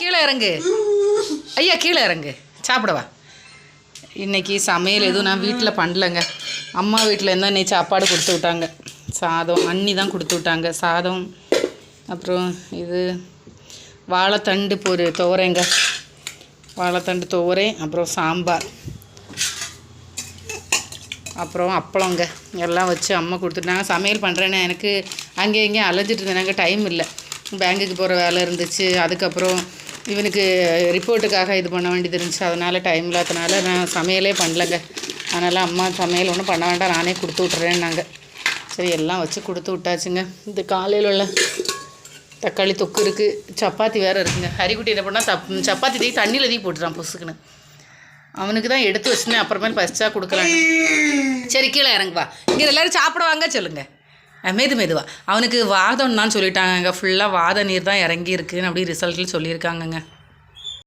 கீழே இறங்கு. ஐயா கீழே இறங்கு. சாப்பிடவா இன்னைக்கு சமையல் எதுவும் நான் வீட்டில் பண்ணலங்க. அம்மா வீட்டில் இருந்தால் இன்னைக்கு சாப்பாடு கொடுத்து விட்டாங்க. சாதம் அண்ணி தான் கொடுத்து விட்டாங்க. சாதம் அப்புறம் இது வாழைத்தண்டு பொரு துவரைங்க. வாழைத்தண்டு துவரை அப்புறம் சாம்பார். அப்புறம் அப்பளங்க. எல்லாம் வச்சு அம்மா கொடுத்துட்டாங்க சமையல் பண்ணுறேன்னு எனக்கு அங்கே இங்கேயும் அலைஞ்சிட்டு இருந்தேன். டைம் இல்லை. பேங்குக்கு போகிற வேலை இருந்துச்சு. அதுக்கப்புறம் இவனுக்கு ரிப்போர்ட்டுக்காக இது பண்ண வேண்டியது இருந்துச்சு. அதனால் டைம் இல்லாதனால நான் சமையலே பண்ணலங்க. அதனால் அம்மா சமையல் ஒன்றும் பண்ண வேண்டாம். நானே கொடுத்து விட்றேன்னாங்க சரி எல்லாம் வச்சு கொடுத்து விட்டாச்சுங்க. இந்த காலையில் உள்ள தக்காளி தொக்கு இருக்குது சப்பாத்தி வேறு இருக்குங்க. ஹரிக்குட்டி என்ன பண்ணால் தப் சப்பாத்தி தூக்கி தண்ணியில் தூக்கி போட்டுறான் பொசுக்குன்னு. அவனுக்கு தான் எடுத்து வச்சுனேன் அப்புறமேல் பசிச்சா கொடுக்கலாம் சரி கீழே இறங்குவா இங்கே எல்லோரும் சாப்பிடுவாங்க சொல்லுங்கள் மெது மெதுவா. அவனுக்கு வாதம் தான் சொல்லிட்டாங்கங்க ஃபுல்லாக வாத நீர் தான் இறங்கியிருக்குன்னு அப்படி ரிசல்ட்டில் சொல்லியிருக்காங்கங்க.